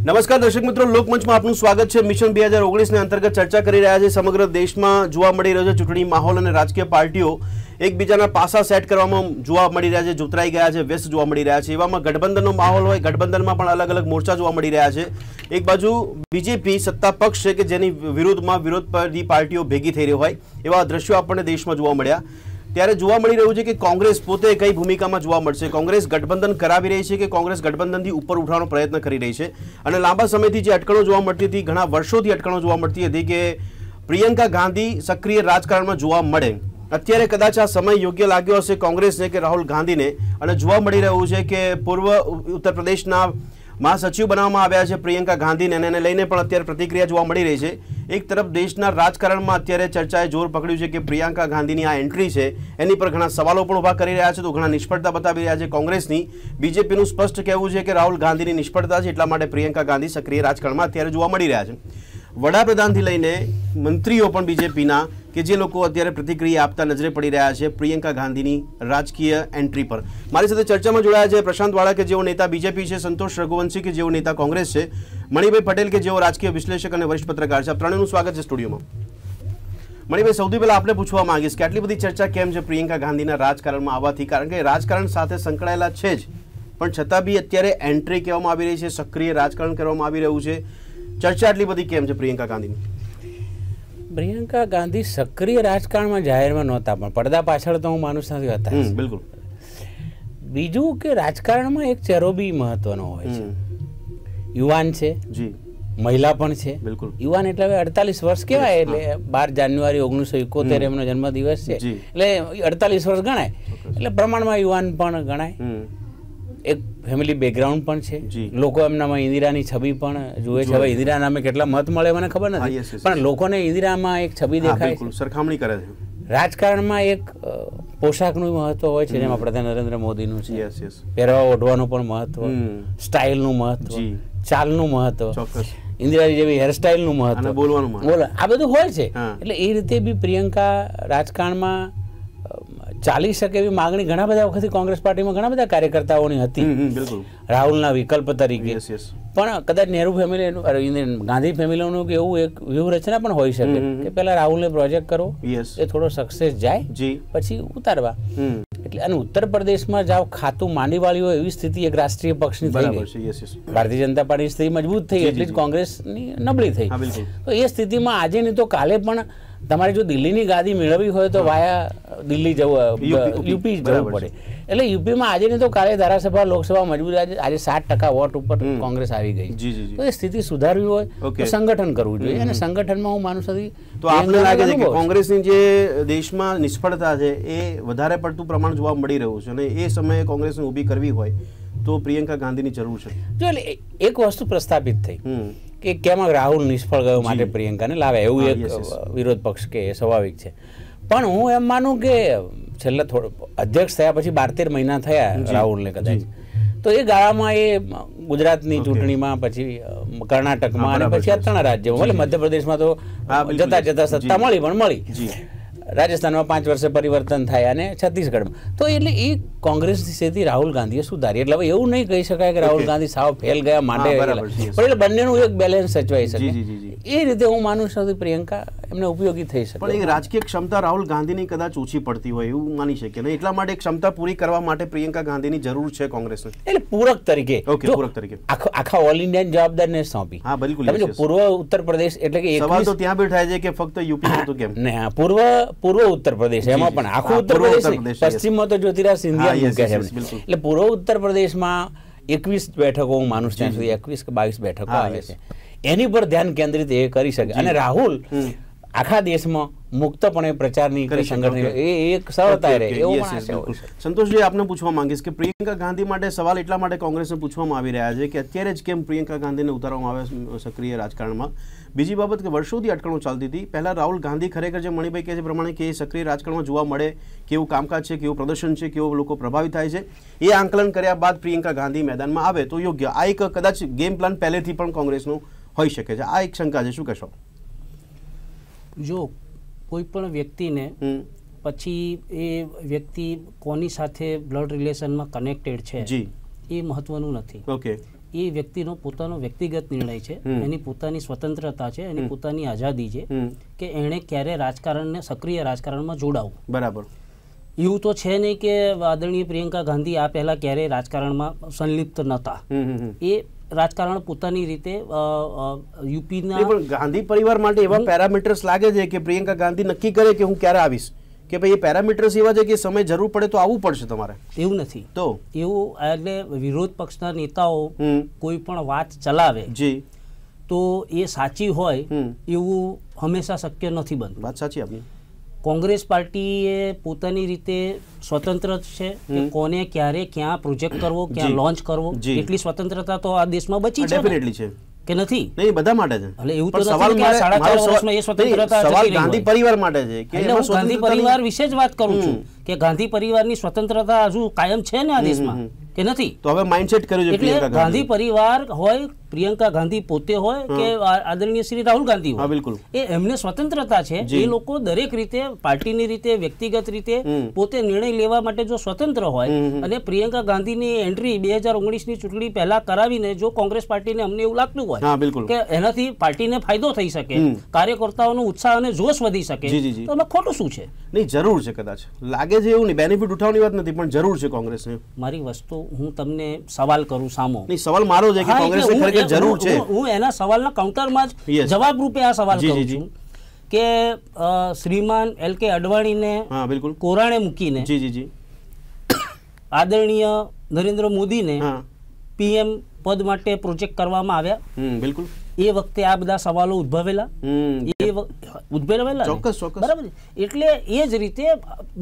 નમસ્કાર દર્શક મિત્રો, લોકમંચમાં આપનું સ્વાગત છે. મિશન બે હજાર ઓગણીસના અંતર્ગત ચર્ચા કરી રહ્યા છે. સમગ્ર દેશમાં જોવા મળી રહ્યો છે ચૂંટણી માહોલ અને રાજકીય પાર્ટીઓ એકબીજાના પાસા સેટ કરવામાં જોવા મળી રહ્યા છે, જોતરાઈ ગયા છે, વ્યસ્ત જોવા મળી રહ્યા છે. એવામાં ગઠબંધનનો માહોલ હોય, ગઠબંધનમાં પણ અલગ અલગ મોરચા જોવા મળી રહ્યા છે. એક બાજુ બીજેપી સત્તા પક્ષ છે કે જેની વિરુદ્ધમાં વિરોધ પરની પાર્ટીઓ ભેગી થઈ રહી હોય, એવા દ્રશ્યો આપણને દેશમાં જોવા મળ્યા. ત્યારે જોવા મળી રહ્યું છે કે કોંગ્રેસ પોતે કઈ ભૂમિકામાં જોવા મળશે? કોંગ્રેસ ગઠબંધન કરાવી રહી છે કે કોંગ્રેસ ગઠબંધનથી ઉપર ઉઠવાનો પ્રયત્ન કરી રહી છે? અને લાંબા સમયથી જે અટકણો જોવા મળતી હતી, ઘણા વર્ષોથી અટકણો જોવા મળતી હતી કે પ્રિયંકા ગાંધી સક્રિય રાજકારણમાં જોવા મળે. અત્યારે કદાચ આ સમય યોગ્ય લાગ્યો હશે કોંગ્રેસને કે રાહુલ ગાંધીને. અને જોવા મળી રહ્યું છે કે પૂર્વ ઉત્તર પ્રદેશના મહાસચિવ બનાવવામાં આવ્યા છે. પ્રિયંકા ગાંધીને એને લઈને પણ અત્યારે પ્રતિક્રિયા જોવા મળી રહી છે. એક તરફ દેશના રાજકારણમાં અત્યારે ચર્ચાએ જોર પકડ્યું છે કે પ્રિયંકા ગાંધીની આ એન્ટ્રી છે, એની પર ઘણા સવાલો પણ ઊભા કરી રહ્યા છે તો ઘણા નિષ્ફળતા બતાવી રહ્યા છે કોંગ્રેસની. બીજેપીનું સ્પષ્ટ કહેવું છે કે રાહુલ ગાંધીની નિષ્ફળતા છે એટલા માટે પ્રિયંકા ગાંધી સક્રિય રાજકારણમાં અત્યારે જોવા મળી રહ્યા છે. વડાપ્રધાનથી લઈને મંત્રીઓ પણ બીજેપીના કે જે લોકો અત્યારે પ્રતિક્રિયા આપતા નજરે પડી રહ્યા છે પ્રિયંકા ગાંધીની રાજકીય એન્ટ્રી પર. મારી સાથે ચર્ચામાં જોડાયા છે પ્રશાંત વાળા, કે જેઓ નેતા બીજેપી છે, સંતોષ રઘુવંશી, કે જેઓ નેતા કોંગ્રેસ છે, મણિભાઈ પટેલ, કે જેઓ રાજકીય વિશ્લેષક અને વરિષ્ઠ પત્રકાર છે. ત્રણેયનું સ્વાગત છે સ્ટુડિયોમાં. મણિભાઈ, સૌથી પહેલાં આપણે પૂછવા માંગીશ કે આટલી બધી ચર્ચા કેમ છે પ્રિયંકા ગાંધીના રાજકારણમાં આવવાથી? કારણ કે રાજકારણ સાથે સંકળાયેલા છે જ. પણ છતાં બી અત્યારે એન્ટ્રી કહેવામાં આવી રહી છે, સક્રિય રાજકારણ કરવામાં આવી રહ્યું છે. ચર્ચા આટલી બધી કેમ છે પ્રિયંકા ગાંધીની? પ્રિયંકા ગાંધી સક્રિય રાજકારણમાં જાહેરમાં નહોતા પણ પડદા પાછળ તો હું માનું નથી હતા. બિલકુલ. બીજું કે રાજકારણમાં એક ચહેરો બી મહત્વનો હોય છે. યુવાન છે. જી. મહિલા પણ છે. બિલકુલ. યુવાન એટલે હવે અડતાલીસ વર્ષ કહેવાય એટલે બાર જાન્યુઆરી ઓગણીસો એકોતેર એમનો જન્મદિવસ છે. એટલે અડતાલીસ વર્ષ ગણાય. એટલે પ્રમાણમાં યુવાન પણ ગણાય. એક ફેમિલી બેકગ્રાઉન્ડ પણ છે. લોકો એમનામાં ઇન્દિરાની છબી પણ જુએ છે. હવે ઇન્દિરા નામે કેટલા મત મળે મને ખબર નથી. પણ લોકોને ઇન્દિરામાં એક છબી દેખાય સરખામણી કરે છે. રાજકારણમાં એક પોશાકનું મહત્વ હોય છે જેમાં પ્રધાન નરેન્દ્ર મોદીનું છે. પહેરવા ઓઢવાનું પણ મહત્વ. સ્ટાઇલનું મહત્વ. ચાલનું મહત્વ. ઇન્દિરાજી જેવી હેરસ્ટાઇલનું મહત્વ. બોલવાનું બોલ. આ બધું હોય છે. એટલે એ રીતે બી પ્રિયંકા રાજકારણમાં ચાલી શકે એવી માગણી ઘણા બધા વખતથી કોંગ્રેસ પાર્ટીમાં ઘણા બધા કાર્યકર્તાઓની હતી. રાહુલના વિકલ્પ તરીકે. પણ કદાચ નહેરુ ફેમિલી ગાંધી ફેમિલીનું કે એવું એક વ્યૂહરચના પણ હોઈ શકે કે પહેલા રાહુલને પ્રોજેક્ટ કરો એ થોડો સક્સેસ જાય પછી ઉતારવા. એટલે અને ઉત્તર પ્રદેશમાં જાવ ખાતું માંડી વાળી હોય એવી સ્થિતિ એક રાષ્ટ્રીય પક્ષની થઈ ગઈ. ભારતીય જનતા પાર્ટીની સ્થિતિ મજબૂત થઈ એટલી જ કોંગ્રેસની નબળી થઈ. તો એ સ્થિતિમાં આજે નહીં તો કાલે પણ તમારે જો દિલ્હીની ગાદી મેળવવી હોય તો વાયા દિલ્હી જવું યુપી, જવું પડે. એટલે યુપીમાં આજે નહીં તો કાલે ધારાસભા લોકસભા મજબૂત આજે આજે સાત ટકા વોટ ઉપર કોંગ્રેસ આવી ગઈ. તો એ સ્થિતિ સુધારવી હોય તો સંગઠન કરવું જોઈએ. અને સંગઠનમાં હું માનું છું તો આપને લાગે છે કે કોંગ્રેસની જે દેશમાં નિષ્ફળતા છે એ વધારે પડતું પ્રમાણ જોવા મળી રહ્યું છે અને એ સમયે કોંગ્રેસને ઊભી કરવી હોય તો પ્રિયંકા ગાંધીની જરૂર છે. જો એટલે એક વસ્તુ પ્રસ્થાપિત થઈ કે કેમ રાહુલ નિષ્ફળ ગયો માટે પ્રિયંકાને? લાવે એવું એક. વિરોધ પક્ષ કે સ્વાભાવિક છે. પણ હું એમ માનું કે છેલ્લા થોડો અધ્યક્ષ થયા પછી બાર તેર મહિના થયા રાહુલને કદાચ. તો એ ગાળામાં એ ગુજરાતની ચૂંટણીમાં પછી કર્ણાટકમાં અને પછી આ ત્રણ રાજ્યોમાં. એટલે મધ્યપ્રદેશમાં તો જતા જતા સત્તા મળી પણ મળી. રાજસ્થાનમાં પાંચ વર્ષે પરિવર્તન થાય અને છત્તીસગઢમાં. તો એટલે એ કોંગ્રેસની સ્થિતિ રાહુલ ગાંધીએ સુધારી. એટલે હવે એવું નહીં કહી શકાય કે રાહુલ ગાંધી સાવ ફેલ ગયા માટે. પણ એટલે બંનેનું એક બેલેન્સ સચવાઈ શકે. એ રીતે હું માનું છું પ્રિયંકા એમને ઉપયોગી થઈ શકે. પણ એ રાજકીય ક્ષમતા રાહુલ ગાંધીની કદાચ ઓછી પડતી હોય એવું માની શકે ને એટલા માટે ક્ષમતા પૂરી કરવા માટે પ્રિયંકા ગાંધીની જરૂર છે કોંગ્રેસને. એટલે પૂરક તરીકે. ઓકે પૂરક તરીકે. આખા ઓલ ઇન્ડિયાની જવાબદારીને સોંપી. હા બિલકુલ તમે. પૂર્વ ઉત્તર પ્રદેશ એટલે કે સવાલ તો ત્યાં બેઠા છે કે ફક્ત યુપી તો કેમ? ને હા, પૂર્વ પૂર્વ ઉત્તર પ્રદેશ એમાં પણ આખું ઉત્તર પ્રદેશ નહીં. પશ્ચિમમાં તો જ્યોતિરાજ સિંધિયા મૂકે છે. એટલે પૂર્વ ઉત્તર પ્રદેશમાં એકવીસ બેઠકો હું માનું છું ત્યાં સુધી એકવીસ કે બાવીસ બેઠકો આવે છે. એની પર ધ્યાન કેન્દ્રિત એ કરી શકે. અને રાહુલ. આખા દેશમાં મુક્તપણે પ્રચારની કરી સંગઠન એ એક સરળતા રહે એવું. સંતોષજી આપને પૂછવા માંગીશ કે પ્રિયંકા ગાંધી માટે સવાલ એટલા માટે કોંગ્રેસને પૂછવામાં આવી રહ્યા છે કે અત્યારે જ કેમ પ્રિયંકા ગાંધીને ઉતારવામાં આવે સક્રિય રાજકારણમાં? બીજી બાબત કે વર્ષોથી અટકણો ચાલતી હતી. પહેલાં રાહુલ ગાંધી ખરેખર જે મણિભાઈ કહે છે પ્રમાણે કે એ સક્રિય રાજકારણમાં જોવા મળે કેવું કામકાજ છે કેવું પ્રદર્શન છે કેવો લોકો પ્રભાવિત થાય છે એ આંકલન કર્યા બાદ પ્રિયંકા ગાંધી મેદાનમાં આવે તો યોગ્ય. આ એક કદાચ ગેમ પ્લાન પહેલેથી પણ કોંગ્રેસનો હોઈ શકે છે. આ એક શંકા છે. શું કહેશો? જો કોઈ પણ વ્યક્તિને પછી એ વ્યક્તિ કોની સાથે બ્લડ રિલેશનમાં કનેક્ટેડ છે એ મહત્વનું નથી. ઓકે. એ વ્યક્તિનો પોતાનો વ્યક્તિગત નિર્ણય છે એની પોતાની સ્વતંત્રતા છે એની પોતાની આઝાદી છે કે એણે ક્યારે રાજકારણને સક્રિય રાજકારણમાં જોડાવું. બરાબર. એવું તો છે નહીં કે આદરણીય પ્રિયંકા ગાંધી આ પહેલા ક્યારેય રાજકારણમાં સંલિપ્ત નહોતા. એ રાજકારણ પોતાની રીતે યુપીના પણ ગાંધી પરિવાર માટે એવા પેરામીટર્સ લાગે છે કે પ્રિયંકા ગાંધી નક્કી કરે કે હું ક્યારે આવીશ? કે ભાઈ એ પેરામીટર્સ એવા છે કે સમય જરૂર પડે તો આવવું પડશે તમારે? એવું નથી. તો? એવું એટલે વિરોધ પક્ષના નેતાઓ કોઈ પણ વાત ચલાવે જી. તો એ સાચી હોય એવું હંમેશા શક્ય નથી બનતું. વાત સાચી આપની. કોંગ્રેસ પાર્ટી એ પોતાની રીતે સ્વતંત્ર છે કે કોને ક્યારે ક્યાં પ્રોજેક્ટ કરવો ક્યાં લોન્ચ કરવો એટલી સ્વતંત્રતા તો આ દેશમાં બચી છે ડેફિનેટલી છે. કે નથી? નહીં બધા માટે છે. એટલે એવું તો સવાલ વર્ષમાં એ સ્વતંત્રતા સવાલ ગાંધી પરિવાર માટે છે કે હું ગાંધી પરિવાર વિશે જ વાત કરું છું કે ગાંધી પરિવારની સ્વતંત્રતા હજુ કાયમ છે ને આ દેશમાં? કે નથી? તો હવે માઇન્ડસેટ કર્યું છે એટલે ગાંધી પરિવાર હોય પ્રિયંકા ગાંધી પોતે હોય કે આદરણીય શ્રી રાહુલ ગાંધી હોય? બિલકુલ. એ એમને સ્વતંત્રતા છે. એ લોકો દરેક રીતે પાર્ટીની રીતે વ્યક્તિગત રીતે પોતે નિર્ણય લેવા માટે જો સ્વતંત્ર હોય અને પ્રિયંકા ગાંધીની એન્ટ્રી બે હજાર ઓગણીસની ચૂંટણી પહેલા કરાવીને જો કોંગ્રેસ પાર્ટીને અમને એવું લાગતું હોય કે એનાથી પાર્ટીને ફાયદો થઈ શકે કાર્યકર્તાઓનો ઉત્સાહ અને જોશ વધી શકે. તો એમાં ખોટું શું છે? નહીં જરૂર છે કદાચ. લાગે છે એવું નહીં. બેનિફિટ ઉઠાવવાની વાત નથી પણ જરૂર છે કોંગ્રેસને. મારી વસ્તુ હું તમને સવાલ કરું સામો. નહીં સવાલ મારો છે કે કોંગ્રેસને ખરેખર જરૂર છે. હું- એના સવાલના કાઉન્ટરમાં જ જવાબ રૂપે આ સવાલ કરું. છું કે શ્રીમાન એલ કે અડવાણીને હા બિલકુલ. કોરાણે મૂકીને જી જી જી. આદરણીય નરેન્દ્ર મોદીને પીએમ પદ માટે પ્રોજેક્ટ કરવામાં આવ્યા. બિલકુલ. એ વખતે આ બધા સવાલો ઉદ્ભવેલા. ચોક્કસ, ચોક્કસ. બરાબર એટલે એ જ રીતે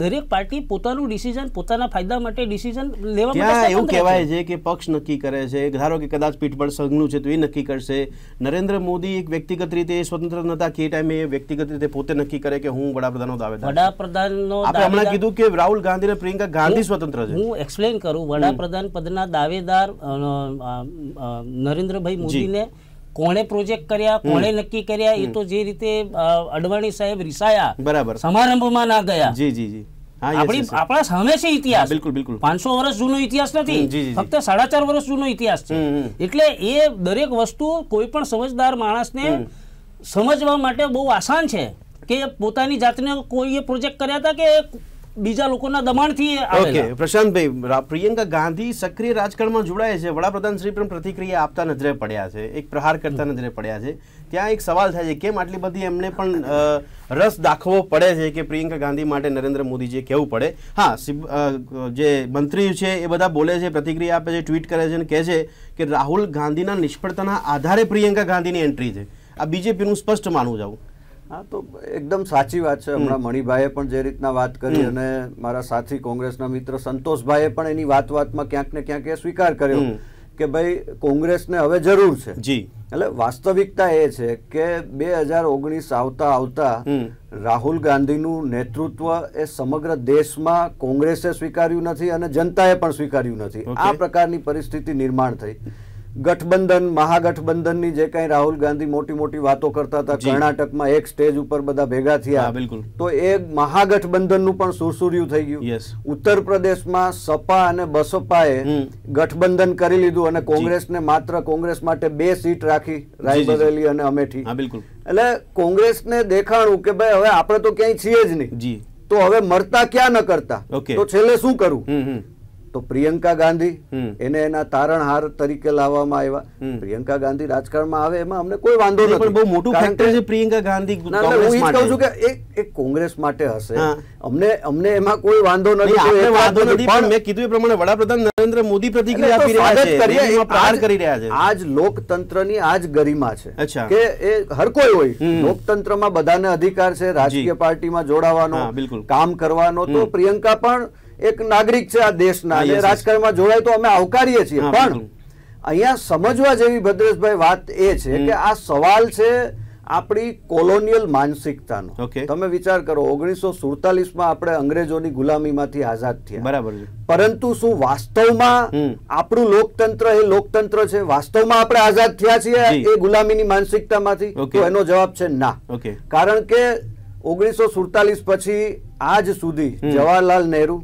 દરેક પાર્ટી પોતાનું ડિસિઝન પોતાના ફાયદા માટે ડિસિઝન લેવા માટે એવું કહેવાય છે. કે પક્ષ નક્કી કરે છે? ધારો કે કદાચ પીઠબળ સંઘનું છે તો એ નક્કી કરશે. નરેન્દ્ર મોદી એક વ્યક્તિગત રીતે સ્વતંત્ર નતા કે ટાઈમે એ વ્યક્તિગત રીતે પોતે નક્કી કરે કે હું વડાપ્રધાનનો દાવેદાર છું. વડાપ્રધાનનો આપણે હમણાં કીધું કે રાહુલ ગાંધી અને પ્રિયંકા ગાંધી સ્વતંત્ર છે. હું એક્સપ્લેન કરું. વડાપ્રધાન પદના દાવેદાર નરેન્દ્રભાઈ મોદીને કોણે પ્રોજેક્ટ કર્યા કોણે નક્કી કર્યા એ તો જે રીતે અડવાણી સાહેબ રિસાયા બરાબર. સમારંભમાં ના ગયા. જી જી જી. આપણી સામે છે ઇતિહાસ. બિલકુલ બિલકુલ. પાંચસો વર્ષ જૂનો ઇતિહાસ નથી. ફક્ત સાડા ચાર વર્ષ જૂનો ઇતિહાસ છે. એટલે એ દરેક વસ્તુ કોઈ પણ સમજદાર માણસને સમજવા માટે બહુ આસાન છે કે પોતાની જાતને કોઈએ પ્રોજેક્ટ કર્યા હતા કે બીજા લોકોના દબાણથી ઓકે, પ્રશાંતભાઈ પ્રિયંકા ગાંધી સક્રિય રાજકારણમાં જોડાય છે. વડાપ્રધાન શ્રી પણ પ્રતિક્રિયા આપતા નજરે પડ્યા છે. એક પ્રહાર કરતા નજરે પડ્યા છે. ત્યાં એક સવાલ થાય છે, કેમ આટલી બધી એમને પણ રસ દાખવો પડે છે કે પ્રિયંકા ગાંધી માટે નરેન્દ્ર મોદીજીએ કહેવું પડે? હા જે મંત્રી છે એ બધા બોલે છે, પ્રતિક્રિયા આપે છે, ટ્વીટ કરે છે અને કહે છે કે રાહુલ ગાંધીના નિષ્ફળતાના આધારે પ્રિયંકા ગાંધીની એન્ટ્રી છે. આ બીજેપીનું સ્પષ્ટ માનવું જાવું હા તો એકદમ સાચી વાત છે. હમણાં મણિભાઈએ પણ જે રીતના વાત કરી અને મારા સાથી કોંગ્રેસના મિત્ર સંતોષભાઈએ પણ એની વાત વાતમાં ક્યાંક ને ક્યાંક એ સ્વીકાર કર્યો કે ભાઈ કોંગ્રેસને હવે જરૂર છે. જી. એટલે વાસ્તવિકતા એ છે કે બે હજાર ઓગણીસ આવતા આવતા. રાહુલ ગાંધીનું નેતૃત્વ એ સમગ્ર દેશમાં કોંગ્રેસે સ્વીકાર્યું નથી અને જનતાએ પણ સ્વીકાર્યું નથી. આ પ્રકારની પરિસ્થિતિ નિર્માણ થઈ. ગઠબંધન મહાગઠબંધનની જે કઈ રાહુલ ગાંધી મોટી મોટી વાતો કરતા હતા કર્ણાટકમાં એક સ્ટેજ ઉપર બધા ભેગા થયા. બિલકુલ. તો એ મહાગઠબંધનનું પણ સુરસુર્યું થઈ ગયું. ઉત્તર પ્રદેશમાં સપા અને બસપાએ ગઠબંધન કરી લીધું અને કોંગ્રેસને માત્ર કોંગ્રેસ માટે બે સીટ રાખી. રાયબરેલી અને અમેઠી. એટલે કોંગ્રેસને દેખાણું કે ભાઈ હવે આપણે તો ક્યાંય છીએ જ નહીં. તો હવે મરતા ક્યાં ન કરતા? તો છેલ્લે શું કરવું તો પ્રિયંકા ગાંધી એને એના તારણહાર તરીકે લાવવામાં આવ્યા. પ્રિયંકા ગાંધી રાજકારણમાં આવે એમાં અમને કોઈ વાંધો નથી પણ બહુ મોટું ફેક્ટર છે પ્રિયંકા ગાંધી હું કહું છું કે એ- એ કોંગ્રેસ માટે હશે. અમને અમને એમાં કોઈ વાંધો નથી વાંધો નથી. પણ મેં કીધું એ પ્રમાણે વડાપ્રધાન નરેન્દ્ર મોદી પ્રતિક્રિયા આપી રહ્યા છે આજ- કરી રહ્યા છે. આજ લોકતંત્રની આજ ગરિમા છે. કે એ હર કોઈ હોય. લોકતંત્રમાં બધાને અધિકાર છે રાજકીય. પાર્ટીમાં જોડાવાનો કામ કરવાનો. તો પ્રિયંકા પણ એક નાગરિક છે આ દેશના. અને. રાજકારણમાં જોડાય તો અમે આવકારીએ છીએ. પણ અહીંયા સમજવા જેવી ભદ્રેશભાઈ વાત એ છે કે આ સવાલ છે આપણી કોલોનિયલ માનસિકતાનો. તમે વિચાર કરો ઓગણીસો સુડતાલીસમાં આપણે અંગ્રેજોની ગુલામીમાંથી આઝાદ થયા. બરાબર પરંતુ શું વાસ્તવમાં આપણું લોકતંત્ર એ લોકતંત્ર છે? વાસ્તવમાં આપણે આઝાદ થયા છીએ એ ગુલામીની માનસિકતામાંથી? તો એનો જવાબ છે ના. કારણ કે ઓગણીસો સુડતાલીસ પછી આજ સુધી જવાહરલાલ નહેરુ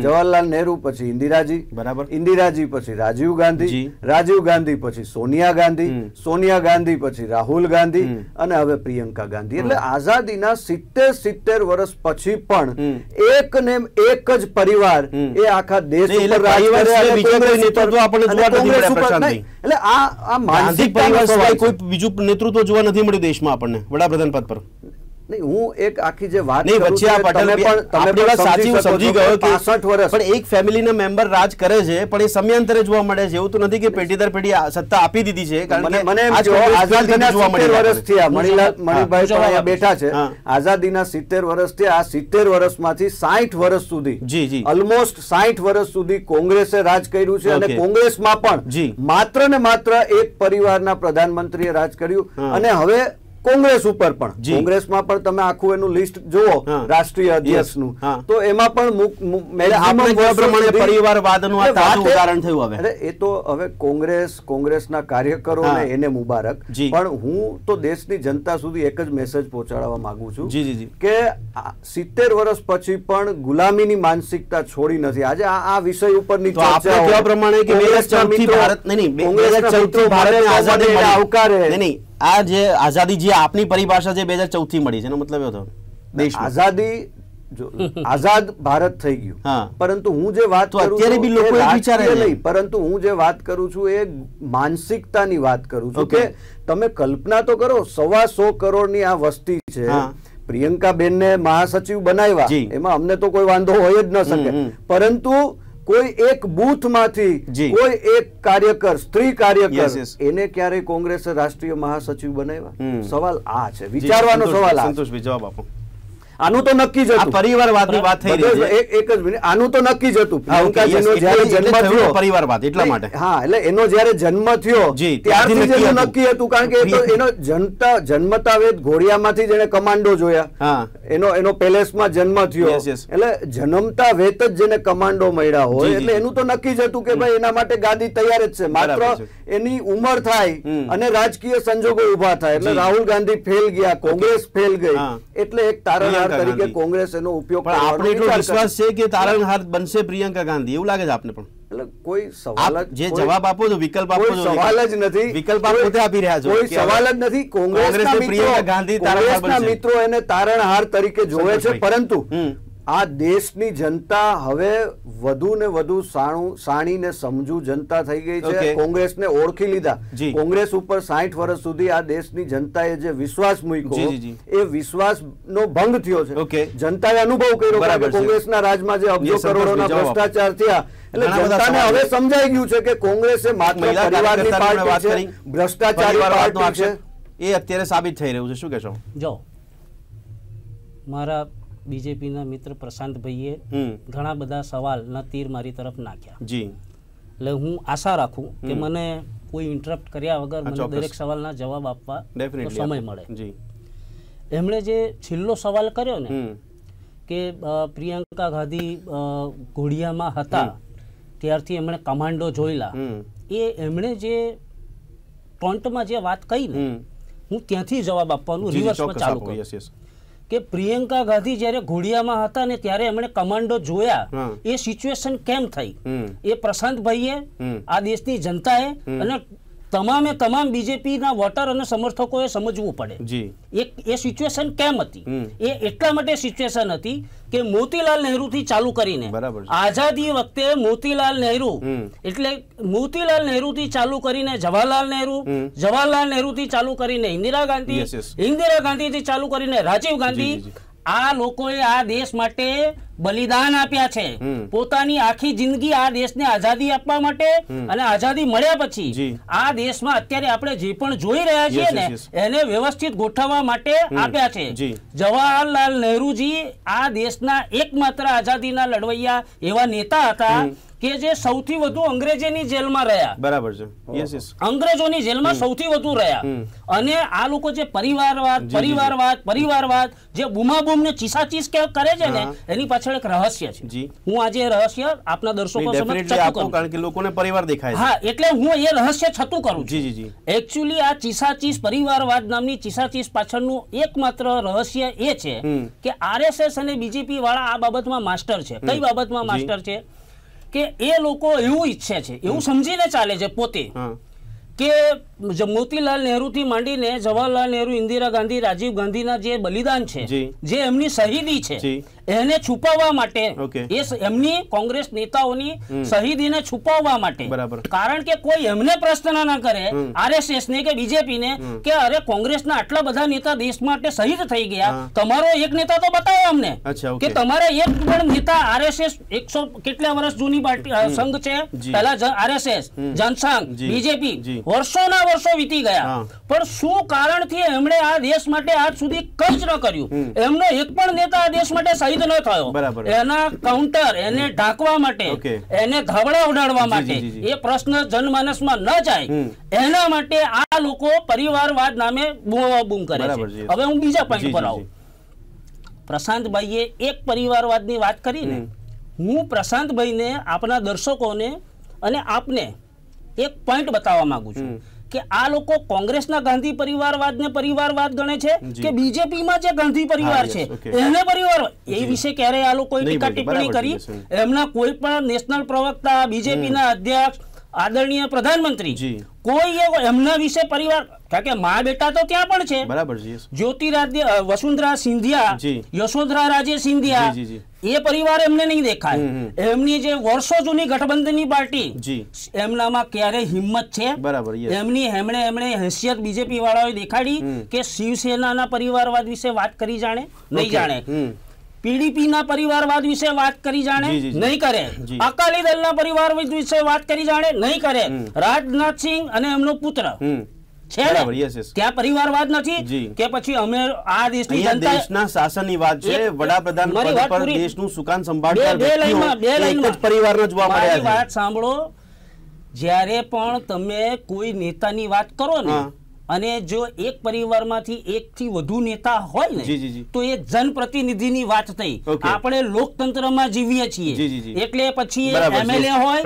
જવાહરલાલ નહેરુ પછી ઇન્દિરાજી બરાબર. ઇન્દિરાજી પછી રાજીવ ગાંધી રાજીવ ગાંધી પછી સોનિયા ગાંધી સોનિયા ગાંધી પછી રાહુલ ગાંધી અને હવે પ્રિયંકા ગાંધી. એટલે આઝાદીના સિત્તેર સિત્તેર વર્ષ પછી પણ એક ને એક જ પરિવાર એ આખા દેશ ઉપર એટલે આ આ ગાંધી પરિવાર કોઈ બીજું નેતૃત્વ જોવા નથી મળ્યું દેશમાં આપણને વડાપ્રધાન પદ પર. નહીં હું એક આખી જે વાત નહીં વચ્ચે આ પટેલ પણ તમે આપણી વાત પણ સાચી સમજી સમજી ગયો કે 65 વર્ષ પણ એક ફેમિલીના મેમ્બર રાજ કરે છે પણ એ સમયાંતરે જોવા મળે છે. એવું તો નથી કે પેઢી દર પેઢી સત્તા આપી દીધી છે કારણ કે મને આઝાદીના જોવા મળી 70 રહ્યા વર્ષ થયા. મણિલાલ મણિભાઈ હા. અહીંયા બેઠા છે. આઝાદીના સિત્તેર વર્ષ થયા. આ સિત્તેર વર્ષમાંથી 60 વર્ષ સુધી જી, જી. ઓલમોસ્ટ 60 વર્ષ સુધી કોંગ્રેસે રાજ કર્યું છે અને કોંગ્રેસમાં પણ માત્ર ને માત્ર એક પરિવારના પ્રધાનમંત્રીએ રાજ કર્યું. અને હવે કોંગ્રેસ ઉપર પણ. કોંગ્રેસમાં પણ તમે આખું એનું લિસ્ટ જુઓ રાષ્ટ્રીય અધ્યક્ષનું. તો એમાં પણ પરિવારવાદનું એ- ઉદાહરણ થયું હવે. અરે એ તો હવે કોંગ્રેસ કોંગ્રેસના કાર્યકરો એને મુબારક. પણ હું તો દેશની જનતા સુધી એક જ મેસેજ પહોંચાડવા માંગુ છું. કે સિત્તેર વર્ષ પછી પણ ગુલામીની માનસિકતા છોડી નથી. આજે આ વિષય ઉપરની કહેવા પ્રમાણે આવકારે. આ જે આઝાદી જે આપની પરિભાષા છે બે હજાર ચૌદથી મળી છે. એનો મતલબ એવો થયો. આઝાદી જો આઝાદ ભારત થઈ ગયું. પરંતુ હું જે વાત કરું અત્યારે છું બી એ લોકો વિચારે નહીં પરંતુ હું જે વાત કરું છું એ માનસિકતાની વાત કરું છું કે તમે કલ્પના તો કરો સવા સો કરોડની આ વસ્તી છે. પ્રિયંકા બેનને મહાસચિવ બનાવ્યા. એમાં અમને તો કોઈ વાંધો હોય જ ન શકે. પરંતુ કોઈ એક બૂથમાંથી. કોઈ એક કાર્યકર સ્ત્રી કાર્યકર એને ક્યારેય કોંગ્રેસ રાષ્ટ્રીય મહાસચિવ બનાવ્યા? સવાલ આ છે. વિચારવાનો સવાલ સંતોષભાઈ જવાબ આપો. આનું તો નક્કી જ હતું. પરિવારવાદની વાત થઈ રહી છે. એક એક જ મિનિટ. આનું તો નક્કી જ હતું. પ્રિયંકાજીનો જ્યારે જન્મ થયો પરિવારવાદ, એટલા માટે. હા એટલે એનો જ્યારે જન્મ થયો ત્યારથી જ એનું નક્કી હતું કારણ કે એ તો પ્રિય- એનો જનતા જન્મતા વેદ ઘોડિયામાંથી જેને કમાન્ડો જોયા. હા. એનો એનો પેલેસમાં જન્મ થયો. એટલે જન્મતા વેત જ જેને કમાન્ડો મળ્યા હોય એટલે એનું તો નક્કી જ હતું કે ભાઈ એના માટે ગાદી તૈયાર જ છે. માત્ર એની ઉંમર થાય અને રાજકીય સંજોગો ઊભા થાય. એટલે રાહુલ ગાંધી ફેલ ગયા કોંગ્રેસ ફેલ ગઈ. એટલે એક તારણહાર તરીકે. કોંગ્રેસ એનો ઉપયોગ પણ આપણે એટલો વિશ્વાસ છે કે તારણહાર બનશે પ્રિયંકા ગાંધી? એવું લાગે છે આપને પણ? એટલે કોઈ સવાલ જે જવાબ આપો છો વિકલ્પ આપો છો સવાલ જ નથી. વિકલ્પ આપ પોતે આપી રહ્યા છો કોઈ સવાલ જ નથી. કોંગ્રેસના મિત્રો પ્રિયંકા ગાંધી તારણહાર મિત્રો એને તારણહાર તરીકે જોવે છે પરંતુ. આ દેશની જનતા હવે વધુ ને વધુ સાણું સાણી ને સમજુ જનતા થઈ ગઈ છે. કોંગ્રેસને ઓળખી લીધા. કોંગ્રેસ ઉપર સાઠ વર્ષ સુધી આ દેશની જનતાએ જે વિશ્વાસ મૂક્યો. એ વિશ્વાસ નો ભંગ થયો છે. જનતાએ અનુભવ કર્યો બરાબર કે કોંગ્રેસના રાજમાં જે અબજો કરોડોના ભ્રષ્ટાચાર થયા એટલે જનતાને હવે સમજાઈ ગયું છે કે કોંગ્રેસ એ માત્ર પરિવારની વાત પાર્ટી છે ભ્રષ્ટાચારી પાર્ટી છે. એ અત્યારે સાબિત થઈ રહ્યું છે. શું કહેશો? જો મારા બીજેપીના મિત્ર પ્રશાંતભાઈએ ઘણા બધા સવાલના તીર મારી તરફ નાખ્યા. જી. એટલે હું આશા રાખું કે મને કોઈ ઇન્ટરપ્ટ કર્યા વગર મને દરેક સવાલના જવાબ આપવા સમય મળે. જી. એમણે જે છેલ્લો સવાલ કર્યો ને કે પ્રિયંકા ગાંધી ઘોડિયામાં હતા ત્યારથી એમણે કમાન્ડો જોયેલા. એ એમણે જે ટોન્ટમાં જે વાત કહી ને હું ત્યાંથી જવાબ આપવાનું રિવર્સમાં ચાલુ આપો. કરું. યસ યસ કે પ્રિયંકા ગાંધી જ્યારે ઘોડિયામાં હતા ને ત્યારે એમણે કમાન્ડો જોયા એ સિચ્યુએશન કેમ થઈ? એ પ્રશાંતભાઈએ. આ દેશની જનતાએ અને તમામે તમામ બીજેપીના વોટર અને સમર્થકોએ સમજવું પડે. એક એ સિચ્યુએશન કેમ હતી? એ એટલા માટે સિચ્યુએશન હતી કે મોતીલાલ નહેરુથી ચાલુ કરીને આઝાદી વખતે મોતીલાલ નહેરુ એટલે મોતીલાલ નહેરુથી ચાલુ કરીને જવાહરલાલ નહેરુ જવાહરલાલ જવાહરલાલ નહેરુથી ચાલુ કરીને ઇન્દિરા ગાંધી ઇન્દિરા ગાંધી ગાંધીથી ચાલુ કરીને રાજીવ ગાંધી. આ લોકોએ આ દેશ માટે બલિદાન આપ્યા છે. પોતાની આખી જિંદગી આ દેશને આઝાદી આપવા માટે અને આઝાદી મળ્યા પછી આ દેશમાં અત્યારે આપણે જે પણ જોઈ રહ્યા છીએ ને. એને વ્યવસ્થિત ગોઠવવા માટે આપ્યા છે. જવાહરલાલ નહેરુજી આ દેશના એકમાત્ર આઝાદીના લડવૈયા એવા નેતા હતા. કે જે સૌથી વધુ અંગ્રેજોની જેલમાં રહ્યા. બરાબર છે. યસ યસ અંગ્રેજોની જેલમાં સૌથી વધુ રહ્યા. અને આ લોકો જે પરિવારવાદ પરિવારવાદ પરિવારવાદ જે બૂમાબૂમ ને ચીસાચીસ કે કરે છે ને એની પાછળ એક રહસ્ય છે. હું આજે રહસ્ય આપના દર્શકો સમક્ષ છતું કરું કારણ કે લોકોને પરિવાર દેખાય હા એટલે હું એ રહસ્ય છતું કરું જી છું. જી જી. એકચ્યુઅલી આ ચીસાચીસ પરિવારવાદ નામની ચીસાચીસ પાછળનું એકમાત્ર રહસ્ય એ છે કે આરએસએસ અને બીજેપી વાળા આ બાબતમાં માસ્ટર છે. કઈ બાબતમાં માસ્ટર છે? કે એ લોકો એવું ઈચ્છે છે એવું સમજીને ચાલે છે પોતે. હા. કે મોતીલાલ નહેરુથી માંડીને જવાહરલાલ નહેરુ ઇન્દિરા ગાંધી રાજીવ ગાંધીના જે બલિદાન છે જે. એમની શહીદી છે એને છુપાવવા માટે એ એમની કોંગ્રેસ નેતાઓની શહીદીને છુપાવવા માટે. કારણ કે કોઈ એમને પ્રશ્ન ના કરે આરએસએસ ને કે બીજેપી ને કે અરે કોંગ્રેસના આટલા બધા નેતા દેશ માટે શહીદ થઈ ગયા તમારો એક નેતા તો બતાવો અમને. કે તમારા એક પણ નેતા આરએસએસ એકસો કેટલા વર્ષ જૂની પાર્ટી સંઘ છે? પેલા પહેલા આરએસએસ જનસંઘ. બીજેપી. વર્ષોના વર્ષો વીતી ગયા. પણ શું કારણથી એમણે આ દેશ માટે આજ સુધી કંઈ ન કર્યું? એમનો એક પણ નેતા આ દેશ માટે શહીદ ન થયો. એના કાઉન્ટર એને ઢાંકવા માટે એને ધાબળા ઉડાડવા માટે. એ પ્રશ્ન જનમાનસમાં ન જાય. એના માટે આ લોકો પરિવારવાદ નામે બૂમાબૂમ કરે છે. હવે હું બીજા પોઈન્ટ પર આવું. પ્રશાંતભાઈએ એક પરિવારવાદની વાત કરીને હું પ્રશાંતભાઈને આપણા દર્શકોને અને આપને એક પોઈન્ટ બતાવવા માંગુ છું કે આ લોકો કોંગ્રેસના ગાંધી પરિવારવાદને પરિવારવાદ ગણે છે કે બીજેપીમાં જે ગાંધી પરિવાર છે એને પરિવાર એ વિશે ક્યારેય આ લોકોએ ટીકા ટિપ્પણી કરી. એમના કોઈ પણ નેશનલ પ્રવક્તા બીજેપીના અધ્યક્ષ આદરણીય પ્રધાનમંત્રી કોઈ એ એમના વિશે પરિવાર કારણ કે મા બેટા તો ત્યાં પણ છે. બરાબર છે વસુંધરા સિંધિયા યશોધરા રાજે સિંધિયા એ પરિવાર એમને નહીં દેખાય. એમની જે વર્ષો જૂની ગઠબંધનની પાર્ટી એમનામાં ક્યારે હિંમત છે? બરાબર, એમની એમણે એમણે હેસિયત બીજેપી વાળાઓએ દેખાડી કે શિવસેનાના પરિવારવાદ વિશે વાત કરી જાણે? નહીં જાણે. હમ. પીડીપી ના પરિવારવાદ વિશે વાત કરી જાણે. નહીં કરે. અકાલી દળના પરિવારવાદ વિશે વાત કરી જાણે નહીં કરે રાજનાથસિંહ અને એમનો પુત્ર. છે બરાબર, ને yes, yes. ત્યાં પરિવારવાદ નથી કે પછી અમે આ દેશની જનતા દેશના શાસનની વાત છે વડાપ્રધાન પદ પર દેશનું સુકાન સંભાળનાર બે- લાઈનમાં, બે લાઈનમાં. પરિવારના જોવા મળ્યા વાત સાંભળો જ્યારે પણ તમે કોઈ નેતાની વાત કરો ને. અને જો એક પરિવારમાંથી એક થી વધુ નેતા હોય. ને તો એ જનપ્રતિનિધિની વાત થઈ. આપણે લોકતંત્રમાં જીવીએ છીએ. એટલે પછી એમએલએ હોય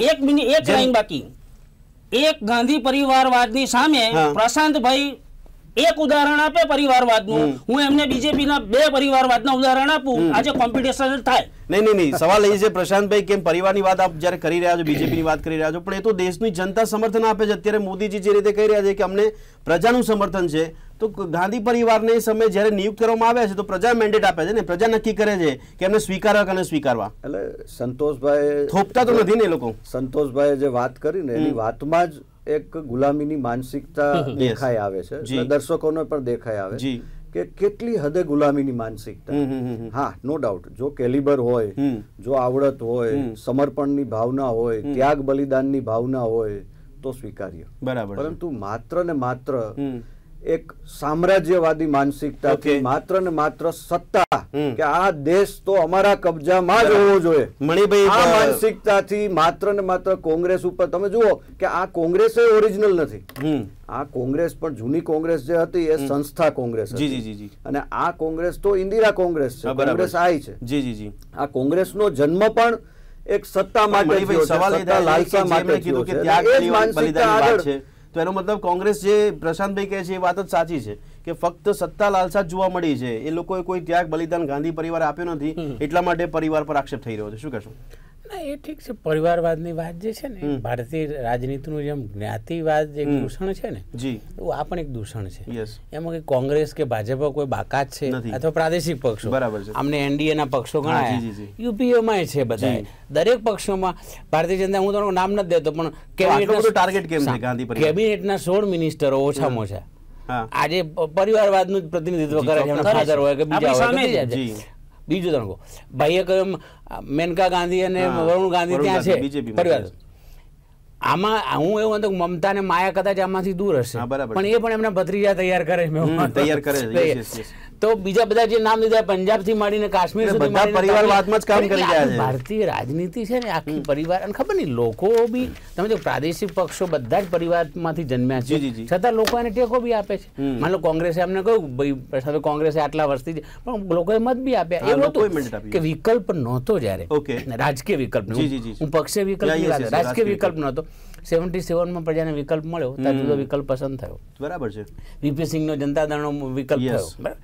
એક મિનિટ એક લાઈન બાકી. એક ગાંધી પરિવારવાદની સામે પ્રશાંતભાઈ એક ઉદાહરણ આપે પરિવારવાદનું. હું એમને બીજેપીના બે પરિવારવાદના ઉદાહરણ આપું. આજે કોમ્પિટિશન થાય. નહીં નહીં નહીં. સવાલ એ છે પ્રશાંતભાઈ કેમ પરિવારની વાત આપ જ્યારે કરી રહ્યા છો બીજેપીની વાત કરી રહ્યા છો પણ એ તો દેશની જનતા સમર્થન આપે છે. અત્યારે મોદીજી જે રીતે કહી રહ્યા છે કે અમને પ્રજાનું સમર્થન છે તો ગાંધી પરિવારને એ સમયે જ્યારે નિયુક્ત કરવામાં આવ્યા છે તો પ્રજા મેન્ડેટ આપે છે ને? પ્રજા નક્કી કરે છે કે એમને સ્વીકારવા કે સ્વીકારવા? એટલે સંતોષભાઈ થોપતા તો નથી ને એ લોકો. સંતોષભાઈ જે વાત કરી ને એની વાતમાં જ એક ગુલામીની માનસિકતા દેખાઈ આવે છે. દર્શકોને પણ દેખાઈ આવે કે કેટલી હદે ગુલામીની માનસિકતા. હા નો ડાઉટ જો કેલિબર હોય જો આવડત હોય સમર્પણની ભાવના હોય ત્યાગ બલિદાનની ભાવના હોય તો સ્વીકાર્ય. બરાબર પરંતુ માત્ર ને માત્ર. એક સામ્રાજ્યવાદી માનસિકતાથી માત્ર ને માત્ર સત્તા કે આ દેશ તો અમારા કબજામાં જ હોવો જોઈએ. મણિભાઈ આ માનસિકતાથી માત્ર ને માત્ર કોંગ્રેસ ઉપર તમે જુઓ કે આ કોંગ્રેસ ઓરિજિનલ નથી. આ કોંગ્રેસ પણ જૂની કોંગ્રેસ જે હતી એ સંસ્થા કોંગ્રેસ જી, જી, જી, જી. અને આ કોંગ્રેસ તો ઇન્દિરા કોંગ્રેસ છે. કોંગ્રેસ. આઈ છે. જી જી જી. આ કોંગ્રેસનો જન્મ પણ એક સત્તા માટે સવાલ લાલસા માટે કીધું કે ત્યાગ માનસિકતા આગળ છે. તો એનો મતલબ કોંગ્રેસ જે પ્રશાંતભાઈ કહે છે એ વાત જ સાચી છે કે ફક્ત સત્તા લાલસા જ જોવા મળી છે એ લોકોએ કોઈ ત્યાગ બલિદાન ગાંધી પરિવાર આપ્યો નથી એટલા માટે પરિવાર પર આક્ષેપ થઈ રહ્યો છે. શું કહેશો? ના એ ઠીક છે. પરિવારવાદની વાત જે છે ને ભારતીય રાજનીતિનું જેમ જ્ઞાતિવાદ જે દૂષણ છે ને એવું આ પણ એક દૂષણ છે. એમાં કે કોંગ્રેસ કે ભાજપ કોઈ બાકાત છે અથવા પ્રાદેશિક પક્ષો? બરાબર છે. આમને એનડીએના પક્ષો ગણાય. યુપીએમાં છે બધા. દરેક પક્ષોમાં ભારતીય જનતા હું તમારું નામ નથી દેતો પણ કેબિનેટના- target કેમ છે ગાંધી કેબિનેટના સોળ મિનિસ્ટરો ઓછામાં ઓછા. આજે પરિવારવાદનું જ પ્રતિનિધિત્વ કરે છે. ફાધર હોય કે બીજા હોય બીજા કહો ભાઈએ કહ્યું મેનકા ગાંધી અને વરુણ ગાંધી ત્યાં છે. પરિવાર આમાં હું એવું હતું મમતા ને માયા કદાચ આમાંથી દૂર હશે. પણ એ પણ એમના ભત્રીજા તૈયાર કરે. તૈયાર કરે તો બીજા બધા જે નામ લીધા પંજાબથી માંડીને કાશ્મીર સુધી બધા પરિવારવાદમાં જ કામ કરી રહ્યા છે. ભારતીય રાજનીતિ છે ને આખી પરિવાર અને ખબર નહીં લોકો બી તમે જો પ્રાદેશિક પક્ષો બધા જ પરિવારમાંથી જન્મ્યા છે. છતાં લોકો એને ટેકો બી આપે છે. માન લો કોંગ્રેસે અમને કહ્યું ભાઈ કોંગ્રેસે આટલા વર્ષથી પણ લોકોએ મત બી આપ્યા. એવું હતું કે વિકલ્પ નહોતો જ્યારે. રાજકીય વિકલ્પ. હું પક્ષે વિકલ્પ રાજકીય વિકલ્પ નહોતો. સેવન્ટી સેવનમાં પ્રજાને વિકલ્પ મળ્યો. ત્યાં જુદો વિકલ્પ પસંદ થયો. બરાબર છે. વીપી સિંહનો જનતા દળનો વિકલ્પ થયો. બરાબર?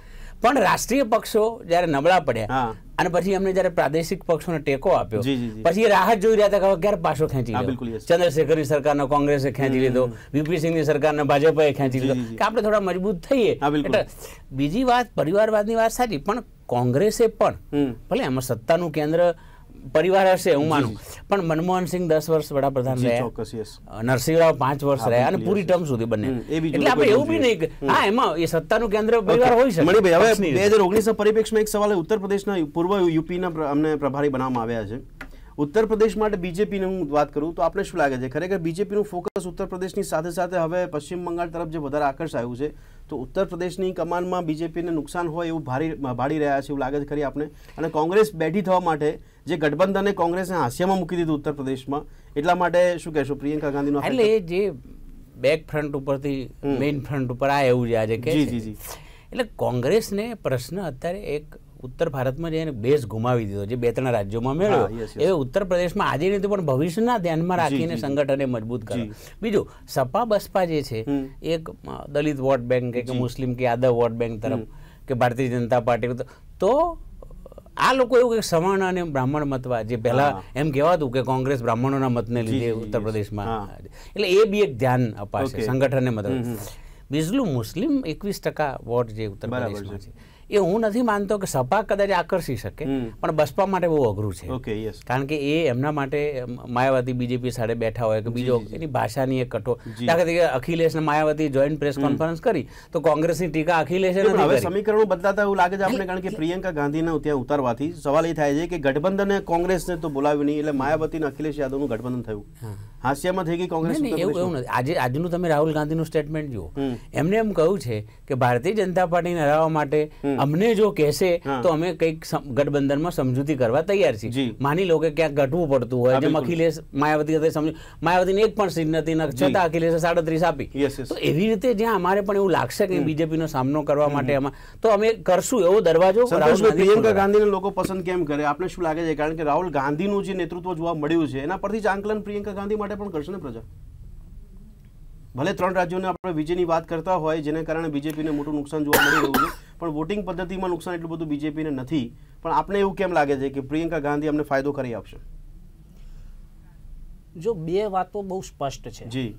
પણ રાષ્ટ્રીય પક્ષો જ્યારે નબળા પડ્યા અને પછી એમને જ્યારે પ્રાદેશિક પક્ષોને ટેકો આપ્યો. પછી રાહત જોઈ રહ્યા હતા કે ક્યારે પાછો ખેંચી લીધો ચંદ્રશેખરની સરકારનો કોંગ્રેસે ખેંચી લીધો વીપી સિંહની સરકારને ભાજપે ખેંચી લીધો. કે આપણે થોડા મજબૂત થઈએ. એટલે બીજી વાત પરિવારવાદની વાત સાચી પણ કોંગ્રેસે પણ. ભલે એમાં સત્તાનું કેન્દ્ર પરિવાર હશે હું માનું. પણ મનમોહન સિંહ દસ વર્ષ વડાપ્રધાન રહ્યા. નરસિંહરાવ પાંચ વર્ષ રહ્યા. અને પૂરી ટર્મ સુધી બંને. એટલે આપણે એવું બી નહીં હા એમાં એ સત્તાનું કેન્દ્ર પરિવાર હોય છે મણિભાઈ હવે બે હજાર ઓગણીસના પરિપ્રેક્ષમાં એક સવાલ ઉત્તર પ્રદેશના પૂર્વ યુપીના અમને પ્રભારી બનાવવામાં આવ્યા છે. ઉત્તર પ્રદેશ માટે બીજેપીની હું વાત કરું તો આપણે શું લાગે છે? ખરેખર બીજેપીનું ફોકસ ઉત્તર પ્રદેશની સાથે સાથે હવે પશ્ચિમ બંગાળ તરફ જે વધારે આકર્ષાયું છે તો ઉત્તર પ્રદેશની કમાનમાં બીજેપીને નુકસાન હોય એવું ભારી ભાડી રહ્યા છે એવું લાગે છે ખરી આપણે અને કોંગ્રેસ બેઠી થવા માટે જે ગઠબંધને કોંગ્રેસને હાસ્યમાં મૂકી દીધું ઉત્તર પ્રદેશમાં એટલા માટે શું કહેશો? પ્રિયંકા ગાંધીનો એટલે જે બેક ફ્રન્ટ ઉપરથી મેઇન ફ્રન્ટ ઉપર આ એવું જે આજે કે. એટલે કોંગ્રેસને પ્રશ્ન અત્યારે એક ઉત્તર ભારતમાં જઈને બેઝ ગુમાવી દીધો જે બે ત્રણ રાજ્યોમાં મેળવ્યો. એ ઉત્તર પ્રદેશમાં આજે નહીં પણ ભવિષ્યના ધ્યાનમાં રાખીને જી, જી. સંગઠને મજબૂત જી. બીજું સપા બસપા જે છે એક દલિત વોટ બેંક કે- મુસ્લિમ કે યાદવ વોટ બેંક તરફ કે ભારતીય જનતા પાર્ટી તો- આ લોકો એવું કે સવર્ણ અને બ્રાહ્મણ મતવા જે પહેલા. એમ કહેવાતું કે કોંગ્રેસ બ્રાહ્મણોના મતને જી, લીધે જી, જી, ઉત્તર પ્રદેશમાં એટલે એ બી એક ધ્યાન અપાશે. સંગઠનને મદદ હમ. મુસ્લિમ એકવીસ ટકા વોટ જે ઉત્તર પ્રદેશમાં છે. એ હું નથી માનતો કે સપા કદાચ આકર્ષી શકે પણ બસપા માટે બહુ અઘરું છે. કારણ કે એ એમના માટે માયાવતી બીજેપી સાથે બેઠા હોય કે બીજો. એની ભાષાની એક કઠો દાખલા તરીકે અખિલેશ ને માયાવતી જોઈન્ટ પ્રેસ કોન્ફરન્સ કરી તો કોંગ્રેસની ટીકા અખિલેશે હવે સમીકરણો બદલાતા એવું લાગે છે આપણે કારણ કે પ્રિયંકા ગાંધીને ત્યાં ઉતારવાથી સવાલ એ થાય છે કે ગઠબંધન અને કોંગ્રેસને તો બોલાવ્યું નહીં એટલે માયાવતી અને અખિલેશ યાદવનું ગઠબંધન થયું. હાસ્યમાં થઈ ગઈ કોંગ્રેસ એવું એવું. નથી. આજે આજનું તમે રાહુલ ગાંધીનું સ્ટેટમેન્ટ જુઓ. એમને એમ કહ્યું છે કે ભારતીય જનતા પાર્ટીને હરાવવા માટે અમને જો કહેશે તો અમે કંઈક ગઠબંધનમાં સમજૂતી કરવા તૈયાર છીએ. માની લો કે ક્યાંક ઘટવું પડતું હોય જેમ અખિલેશ માયાવતી હતી સમજ માયાવતીને એક પણ સીટ નથી છતાં અખિલેશે સાડત્રીસ આપી. તો એવી રીતે જ્યાં અમારે પણ એવું લાગશે કે બીજેપીનો સામનો કરવા માટે આમાં તો અમે કરશું એવો દરવાજો પ્રિયંકા ગાંધીને લોકો પસંદ કેમ કરે? આપણે શું લાગે છે? કારણ કે રાહુલ ગાંધીનું જે નેતૃત્વ જોવા મળ્યું છે એના પરથી જ આંકલન પ્રિયંકા ગાંધી માટે પણ કરશે ને પ્રજા? ભલે ત્રણ રાજ્યોને આપણે વિજયની વાત કરતા હોય જેને કારણે બીજેપીને મોટું નુકસાન જોવા મળી રહ્યું છે પણ વોટિંગ પદ્ધતિમાં નુકસાન એટલું બધું બીજેપીને નથી. પણ આપણે એવું કેમ લાગે છે કે પ્રિયંકા ગાંધી અમને ફાયદો કરી આપશે? જો બે વાતો બહુ સ્પષ્ટ છે. જી.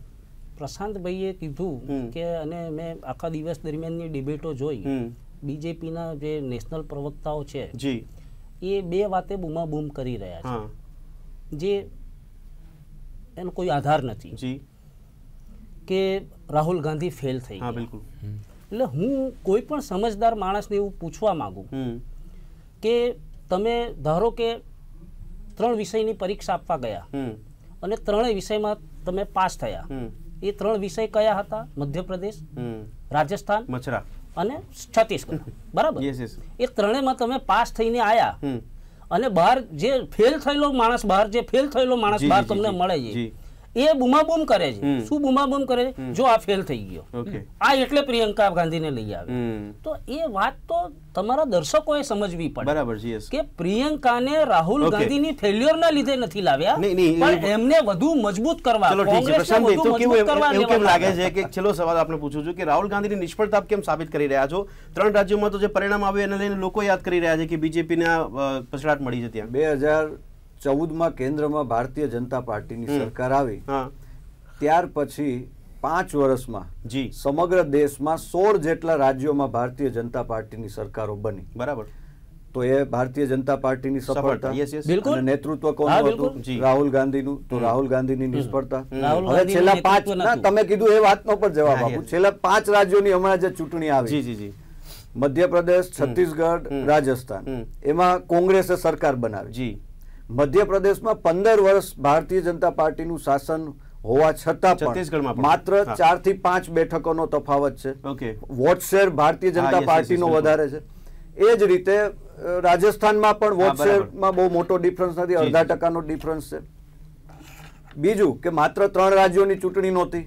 પ્રશાંતભાઈએ કીધું કે અને મેં આખા દિવસ દરમિયાનની ડિબેટો જોઈ. બીજેપીના જે નેશનલ પ્રવક્તાઓ છે જી. એ બે વાતે બૂમાબૂમ કરી રહ્યા છે. જે એનો કોઈ આધાર નથી. જી. કે રાહુલ ગાંધી ફેલ થઈ હા બિલકુલ. એટલે હું કોઈ પણ સમજદાર માણસને એવું પૂછવા માંગુ કે તમે ધારો કે ત્રણ વિષયની પરીક્ષા આપવા ગયા અને ત્રણેય વિષયમાં તમે પાસ થયા. એ ત્રણ વિષય કયા હતા? મધ્યપ્રદેશ રાજસ્થાન મચરા અને છત્તીસગઢ. બરાબર? એ ત્રણેયમાં તમે પાસ થઈને આયા અને બહાર જે ફેલ થયેલો માણસ બહાર જે ફેલ થયેલો માણસ બહાર તમને મળે છે. એ બૂમાબૂમ કરે છે. શું બૂમાબૂમ કરે છે? જો આ ફેલ થઈ ગયો. આ એટલે પ્રિયંકા ગાંધીને લઈ આવે. તો એ વાત તો તમારા દર્શકોએ સમજવી પડે બરાબર છે કે પ્રિયંકાને રાહુલ ગાંધીની ફેલ્યોરના લીધે નથી લાવ્યા પણ એમને વધુ મજબૂત કરવા ચલો ઠીક છે. પ્રશાંત તો કેવું એવું કેમ લાગે છે કે છેલ્લો સવાલ આપણે પૂછું છું કે રાહુલ ગાંધીની નિષ્ફળતા આપ કેમ સાબિત કરી રહ્યા છો? ત્રણ રાજ્યોમાં તો જે પરિણામ આવ્યું એને લઈને લોકો યાદ કરી રહ્યા છે કે બીજેપીને પછડાટ મળી છે ત્યાં. બે હજાર ચૌદમાં કેન્દ્રમાં ભારતીય જનતા પાર્ટીની સરકાર આવી. ત્યાર પછી પાંચ વર્ષમાં જી. સમગ્ર દેશમાં સોળ જેટલા રાજ્યોમાં ભારતીય જનતા પાર્ટીની સરકારો બની. બરાબર. તો એ ભારતીય જનતા પાર્ટીની સફળતા. અને નેતૃત્વ કોનું હતું? રાહુલ ગાંધીનું. તો રાહુલ ગાંધીની નિષ્ફળતા. હવે છેલ્લા પાંચ ના તમે કીધું એ વાતનો પણ જવાબ આપું. છેલ્લા પાંચ રાજ્યોની હમણાં જે ચૂંટણી આવી. જી જી મધ્યપ્રદેશ છત્તીસગઢ રાજસ્થાન. એમાં કોંગ્રેસે સરકાર બનાવી. જી. મધ્યપ્રદેશમાં પંદર વર્ષ ભારતીય જનતા પાર્ટીનું શાસન હોવા છતાં પણ. માત્ર ચારથી પાંચ બેઠકોનો તફાવત છે. Vote share vote share Bharatiya Janata પાર્ટીનો વધારે છે. એ જ રીતે રાજસ્થાનમાં પણ વોટ. શેરમાં બહુ મોટો ડિફરન્સ નથી અડધા. ટકાનો ડિફરન્સ છે. બીજું કે માત્ર ત્રણ રાજ્યોની ચૂંટણી નહોતી.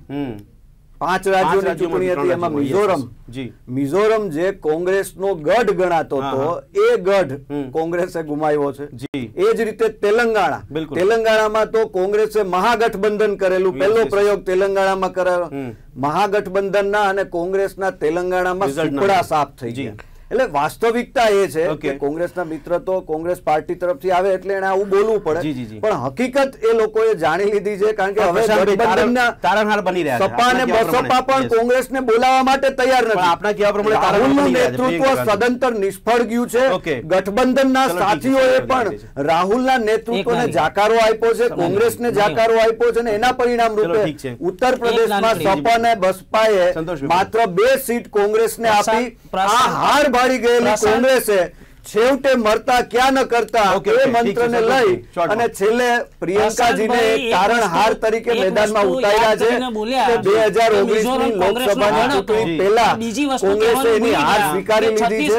પાંચ રાજ્યોની ચૂંટણી હતી એમાં મિઝોરમ. મિઝોરમ જે કોંગ્રેસનો ગઢ ગણાતો હતો એ ગઢ કોંગ્રેસે ગુમાવ્યો છે જી. એ જ રીતે તેલંગાણા. તેલંગાણામાં તો કોંગ્રેસે મહાગઠબંધન કરેલું પહેલો પ્રયોગ તેલંગાણામાં કરાયો. મહાગઠબંધનના અને કોંગ્રેસના તેલંગાણામાં સુપડા સાફ થઈ. ગયા એટલે વાસ્તવિકતા એ છે કે કોંગ્રેસના મિત્ર તો કોંગ્રેસ પાર્ટી તરફથી આવે એટલે એને આવું બોલવું પડે. પણ હકીકત એ લોકોએ જાણી લીધી છે કારણ કે હવે તારણહાર બની રહ્યા સપા અને બસપા પણ કોંગ્રેસને બોલાવવા માટે તૈયાર નથી. આપણા કહેવા પ્રમાણે રાહુલનું નેતૃત્વ સદંતર નિષ્ફળ ગયું છે. ગઠબંધનના સાથીઓએ પણ રાહુલના નેતૃત્વને જાકારો આપ્યો છે કોંગ્રેસને જાકારો આપ્યો છે અને એના પરિણામ રૂપે ઉત્તર પ્રદેશમાં સપા અને બસપાએ. માત્ર બે સીટ કોંગ્રેસને આપી. આ હાર ભાળી ગયેલી કોંગ્રેસે. છેવટે મરતા ક્યાં ન કરતા? એ મંત્રને લઈ અને છેલ્લે પ્રિયંકાજીને એક હાર તરીકે મેદાનમાં ઉતાર્યા છે કે બે હજાર ઓગણીસની લોકસભાની ચૂંટણી પહેલા કોંગ્રેસે એની હાર સ્વીકારી લીધી છે.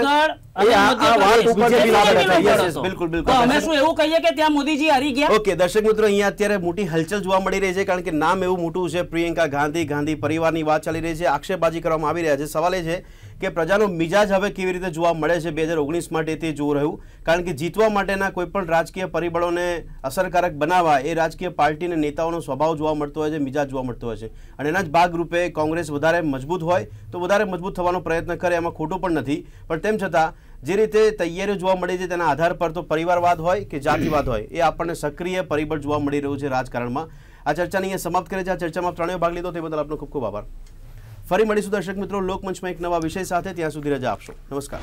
દર્શક મિત્રો અહીંયા અત્યારે મોટી હલચલ જોવા મળી રહી છે કારણ કે નામ એવું મોટું છે. પ્રિયંકા ગાંધી ગાંધી પરિવારની વાત ચાલી રહી છે. આક્ષેપબાજી કરવામાં આવી રહ્યા છે. સવાલ એ છે કે પ્રજાનો મિજાજ હવે કેવી રીતે જોવા મળે છે બે હજાર ઓગણીસ માટે તે જોવું રહ્યું. કારણ કે જીતવા માટેના કોઈપણ રાજકીય પરિબળોને અસરકારક બનાવવા એ રાજકીય પાર્ટી અને નેતાઓનો સ્વભાવ જોવા મળતો હોય છે, મિજાજ જોવા મળતો હોય છે. અને એના જ ભાગરૂપે કોંગ્રેસ વધારે મજબૂત હોય તો વધારે મજબૂત થવાનો પ્રયત્ન કરે એમાં ખોટું પણ નથી. પણ તેમ છતાં, જે રીતે તૈયારીઓ જોવા મળે છે તેના આધાર પર તો પરિવારવાદ હોય કે જાતિવાદ હોય, એ આપણને સક્રિય પરિબળ જોવા મળી રહ્યું છે રાજકારણમાં. આ ચર્ચાની અહીંયા સમાપ્ત કરે છે આ ચર્ચામાં ત્રણેય ભાગ લીધો, તે બદલ આપનો ખૂબ ખૂબ આભાર. ફરી મળીશું દર્શક મિત્રો લોકમંચમાં એક નવા વિષય સાથે. ત્યાં સુધી રજા આપશો. નમસ્કાર.